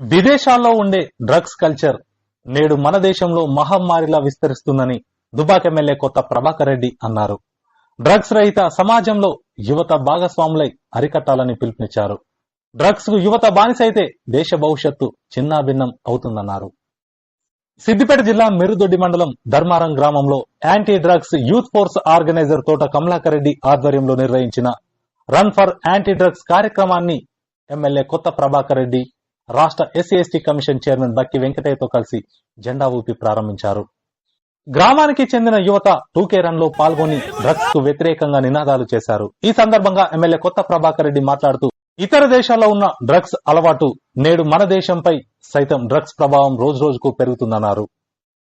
విదేశాల్లో ఉండే drugs culture నేడు మన దేశంలో మహమ్మారిలా విస్తరిస్తుందని దుబాక్ ఎమ్మెల్యే కొత్త ప్రభాకర్ రెడ్డి అన్నారు. డ్రగ్స్ రహిత సమాజంలో యువత భాగస్వాములై అరికట్టాలని పిలుపునిచ్చారు. డ్రగ్స్కు యువత బానిసైతే దేశ భవిష్యత్తు చిన్నాభిన్నం అవుతుందన్నారు. సిద్దిపేట జిల్లా మెరుదొడ్డి మండలం ధర్మారం గ్రామంలో anti drugs youth force organizer Thota Kamalakar Reddy ఆధ్వర్యంలో నిర్వహించిన రన్ ఫర్ యాంటీ డ్రగ్స్ కార్యక్రమాన్ని ఎమ్మెల్యే కొత్త ప్రభాకర్ రెడ్డి రాష్ట్ర SC ST commission chairman Bakki వెంకటయ్యతో కలిసి జెండా ఊపి ప్రారంభించారు. గ్రామానికి చెందిన యువత టూకే రన్లో పాల్గొని డ్రగ్స్కు వ్యతిరేకంగా నినాదాలు చేశారు. ఈ సందర్భంగా ఎమ్మెల్యే కొత్త ప్రభాకర్ రెడ్డి మాట్లాడుతూ ఇతర దేశాల్లో ఉన్న డ్రగ్స్ అలవాటు నేడు మన దేశంపై సైతం డ్రగ్స్ ప్రభావం రోజు రోజుకు పెరుగుతుందన్నారు.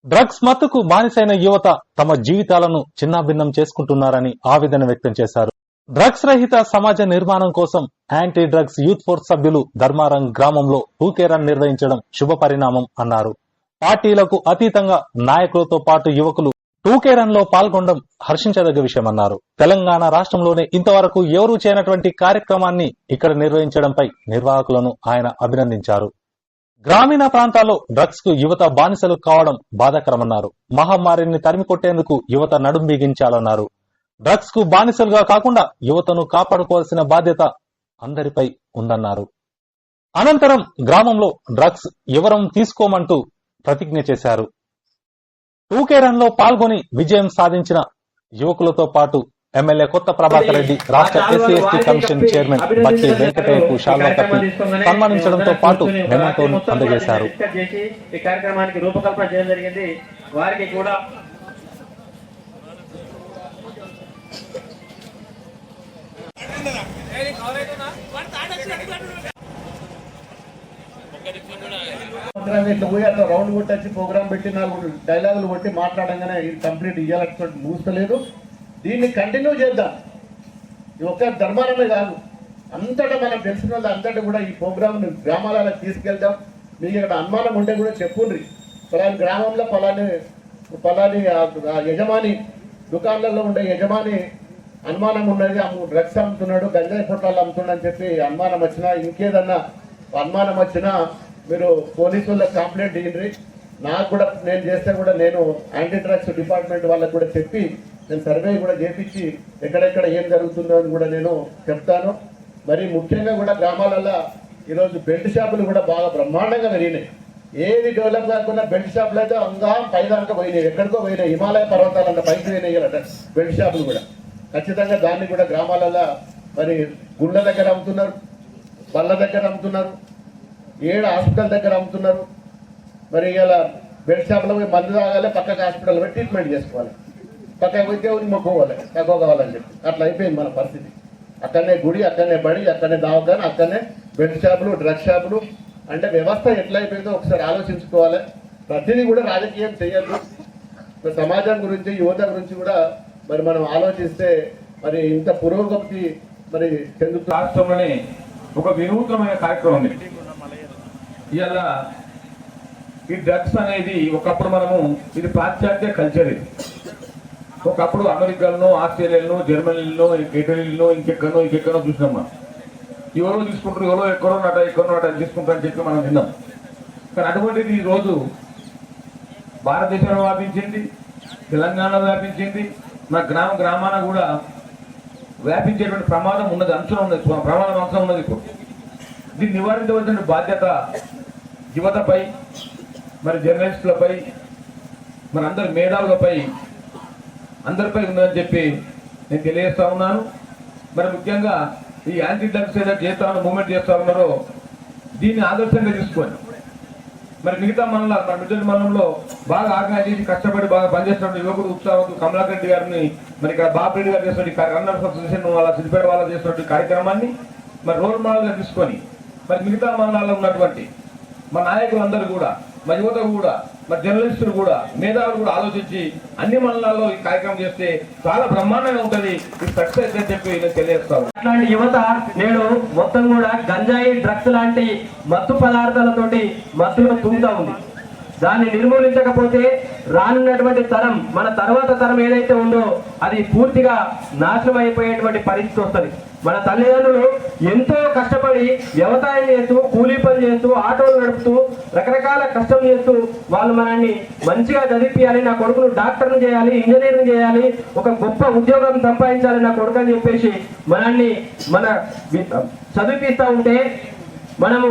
డ్రగ్స్ మత్తుకు బానిసైన యువత తమ జీవితాలను చిన్నాభిన్నం చేసుకుంటున్నారని ఆవేదన వ్యక్తం చేశారు. డ్రగ్స్ రహిత సమాజ నిర్మాణం కోసం యాంటీ డ్రగ్స్ యూత్ ఫోర్స్ సభ్యులు ధర్మారం గ్రామంలో హూకేరన్ నిర్వహించడం శుభ పరిణామం అన్నారు. పార్టీలకు అతీతంగా నాయకులతో పాటు యువకులు టూకేరన్లో పాల్గొనడం హర్షించదగ్గ విషయమన్నారు. తెలంగాణ రాష్ట్రంలోనే ఇంతవరకు ఎవరూ చేయనటువంటి కార్యక్రమాన్ని ఇక్కడ నిర్వహించడంపై నిర్వాహకులను ఆయన అభినందించారు. గ్రామీణ ప్రాంతాల్లో డ్రగ్స్కు యువత బానిసలు కావడం బాధాకరమన్నారు. మహమ్మారిని తరిమి కొట్టేందుకు యువత నడుం బిగించాలన్నారు. డ్రగ్స్కు బానిసలుగా కాకుండా యువతను కాపాడుకోవాల్సిన బాధ్యత అందరిపై ఉందన్నారు. అనంతరం గ్రామంలో డ్రగ్స్ ఎవరం తీసుకోమంటూ ప్రతిజ్ఞ చేశారు. టూకే రన్లో పాల్గొని విజయం సాధించిన యువకులతో పాటు ఎమ్మెల్యే కొత్త ప్రభాకర్ రెడ్డి రాష్ట్ర ఎస్సీ ఎస్టీ కమిషన్ చైర్మన్ బట్టి వెంకటయ్యకు శాల్వా కప్పి సన్మానించడంతో పాటు మెమంటోను అందజేశారు. ఈ కార్యక్రమానికి రూపకల్పన చేయడం జరిగింది. వారికి కూడా ఇట్లా పోయి అట్లా రౌండ్ కొట్టచ్చి ప్రోగ్రామ్ పెట్టి నాలుగు డైలాగులు కొట్టి మాట్లాడంగానే ఇది కంప్లీట్ ఇయ్యాలన్నటువంటి మూసలేదు దీన్ని కంటిన్యూ చేద్దాం. ఇది ఒక్క ధర్మారమే కాదు. అంతటా మనం తెలిసిన వాళ్ళు అంతటా కూడా ఈ ప్రోగ్రామ్ని గ్రామాలలో తీసుకెళ్దాం. మీకు ఇక్కడ అనుమానం ఉంటే కూడా చెప్పుండ్రి. పలాని గ్రామంలో పలాని పలాని యజమాని దుకాణాలలో ఉండే యజమాని అనుమానం ఉన్నది. అమ్ము డ్రగ్స్ అమ్ముతున్నాడు గంజాయి పొట్లాలు అమ్ముతున్నాడు అని చెప్పి అనుమానం వచ్చినా ఇంకేదన్నా అనుమానం వచ్చినా మీరు పోలీసు వాళ్ళకి కంప్లైంట్ ఇయ్యండి. నాకు కూడా నేను చేస్తే కూడా నేను యాంటీ డ్రగ్స్ డిపార్ట్మెంట్ వాళ్ళకి కూడా చెప్పి నేను సర్వే కూడా చేపించి ఎక్కడెక్కడ ఏం జరుగుతుందో అని కూడా నేను చెప్తాను. మరి ముఖ్యంగా కూడా గ్రామాలలో ఈరోజు బెల్ట్ షాపులు కూడా బాగా బ్రహ్మాండంగా పెరిగినాయి. ఏది డెవలప్ కాకుండా బెల్ట్ షాపులు అయితే అంగా పైదాకా పోయినాయి. ఎక్కడికో పోయినాయి. హిమాలయ పర్వతాలంట పైకి పోయినాయి అట బెల్ట్ షాపులు కూడా. ఖచ్చితంగా దాన్ని కూడా గ్రామాలలో మరి గుళ్ళ దగ్గర అమ్ముతున్నారు బళ్ళ దగ్గర అమ్ముతున్నారు ఏడు హాస్పిటల్ దగ్గర అమ్ముతున్నారు. మరి ఇలా బెడ్ షాప్లో పోయి మందు తాగాలి పక్కకు హాస్పిటల్ పోయి ట్రీట్మెంట్ చేసుకోవాలి. పక్కకి పోయి దేవుని మొక్కుకోవాలి తక్కువ కావాలని చెప్పి. అట్లా అయిపోయింది మన పరిస్థితి. అక్కడనే గుడి అక్కడనే బడి అక్కడనే దావకాని అక్కడనే బెడ్ షాపులు డ్రగ్ షాపులు అంటే వ్యవస్థ ఎట్లయిపోయిందో ఒకసారి ఆలోచించుకోవాలి. ప్రతిదీ కూడా రాజకీయం చేయద్దు మరి సమాజం గురించి యువత గురించి కూడా మరి మనం ఆలోచిస్తే మరి ఇంత పురోగతి మరి చెందుతూ రాష్ట్రంలోనే ఒక వినూత్నమైన కార్యక్రమం ఉంది. ఇవాళ ఈ డ్రగ్స్ అనేది ఒకప్పుడు మనము ఇది పాశ్చాత్య కల్చర్ ఇది. ఒకప్పుడు అమెరికాలను ఆస్ట్రేలియాలను జర్మనీలను ఇటలీలను ఇంకెక్కడో ఇంకెక్కడో చూసినాం మనం. ఎవరో తీసుకుంటారు ఎవరో ఎక్కడో నాట ఎక్కడో నట తీసుకుంటారని చెప్పి మనం విన్నాం. కానీ అటువంటిది ఈ రోజు భారతదేశంలో వ్యాపించింది తెలంగాణలో వ్యాపించింది మన గ్రామ గ్రామాన కూడా వ్యాపించేటువంటి ప్రమాదం ఉన్నది అంశం ఉన్నది ప్రమాదం అంశం ఉన్నది ఇప్పుడు. దీన్ని నివారించవలసిన బాధ్యత యువతపై మరి జర్నలిస్టులపై మరి అందరి మేధావులపై అందరిపై ఉందని చెప్పి నేను తెలియజేస్తా ఉన్నాను. మరి ముఖ్యంగా ఈ యాంటీ డ్రగ్స్ ఏదైతే చేస్తామని మూమెంట్ చేస్తా ఉన్నారో దీన్ని ఆదర్శంగా తీసుకొని మరి మిగతా మనలో మన మిడ్డల్ మనంలో బాగా ఆర్గనైజ్ చేసి కష్టపడి బాగా పనిచేస్తున్న యువకుడు ఉత్సాహం కమలాకర్ రెడ్డి గారిని మరి ఇక్కడ బాబరెడ్డి గారు చేస్తున్న రన్నర్స్ అసోసియేషన్ వాళ్ళ సిద్దిపేట వాళ్ళ చేస్తున్న కార్యక్రమాన్ని మరి రోల్ మోడల్గా తీసుకొని మరి మిగతా మండలాల్లో ఉన్నటువంటి మా నాయకులందరూ కూడా మా యువత కూడా మరి జర్నలిస్టులు కూడా మేధావులు కూడా ఆలోచించి అన్ని మండలాల్లో ఈ కార్యక్రమం చేస్తే చాలా బ్రహ్మాండంగా ఉంటుంది. ఇది సక్సెస్ అని చెప్పి నేను తెలియజేస్తాను అట్లాంటి యువత నేడు మొత్తం కూడా గంజాయి డ్రగ్స్ లాంటి మత్తు పదార్థాలతోటి మత్తులో తుంగుతా ఉంది. దాన్ని నిర్మూలించకపోతే రానున్నటువంటి తరం మన తర్వాత తరం ఏదైతే ఉందో అది పూర్తిగా నాశనం అయిపోయేటువంటి పరిస్థితి వస్తుంది. మన తల్లిదండ్రులు ఎంతో కష్టపడి వ్యవసాయం చేస్తూ కూలీ పని చేస్తూ ఆటోలు నడుపుతూ రకరకాల కష్టం చేస్తూ వాళ్ళు మనల్ని మంచిగా చదివించాలి నా కొడుకును డాక్టర్ని చేయాలి ఇంజనీరింగ్ చేయాలి ఒక గొప్ప ఉద్యోగం సంపాదించాలి నా కొడుకు అని చెప్పేసి మనల్ని మన చదివిపిస్తూ ఉంటే మనము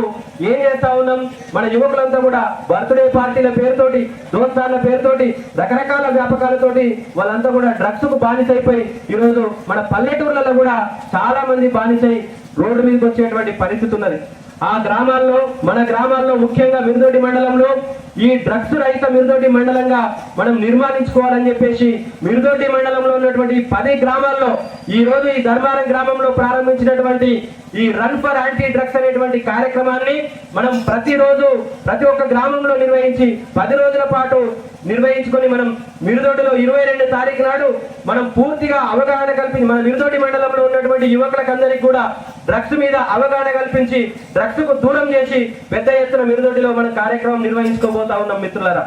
ఏం చేస్తా ఉన్నాం? మన యువకులంతా కూడా బర్త్డే పార్టీల పేరుతోటి దోస్తాన్ల పేరుతోటి రకరకాల వ్యాపకాలతోటి వాళ్ళంతా కూడా డ్రగ్స్కు బానిసైపోయి ఈరోజు మన పల్లెటూర్లలో కూడా చాలా మంది బానిసై రోడ్డు మీదకి వచ్చేటువంటి పరిస్థితి ఉన్నది. ఆ గ్రామాల్లో మన గ్రామాల్లో ముఖ్యంగా మిరుదొడ్డి మండలంలో ఈ డ్రగ్స్ రహిత మిరుదొడ్డి మండలంగా మనం నిర్మాణించుకోవాలని చెప్పేసి మిరుదొడ్డి మండలంలో ఉన్నటువంటి పది గ్రామాల్లో ఈ రోజు ఈ ధర్మారం గ్రామంలో ప్రారంభించినటువంటి ఈ రన్ ఫర్ యాంటీ డ్రగ్స్ అనేటువంటి కార్యక్రమాన్ని మనం ప్రతిరోజు ప్రతి ఒక్క గ్రామంలో నిర్వహించి పది రోజుల పాటు నిర్వహించుకొని మనం మిరుదొడ్డిలో ఇరవై రెండు తారీఖు నాడు మనం పూర్తిగా అవగాహన కల్పించి మన మిరుదొడ్డి మండలంలో ఉన్నటువంటి యువకులకు అందరికీ కూడా డ్రగ్స్ మీద అవగాహన కల్పించి డ్రగ్స్కు దూరం చేసి పెద్ద ఎత్తున మిరుదొడ్డిలో మనం కార్యక్రమం నిర్వహించుకోబోతా ఉన్నాం మిత్రులరా.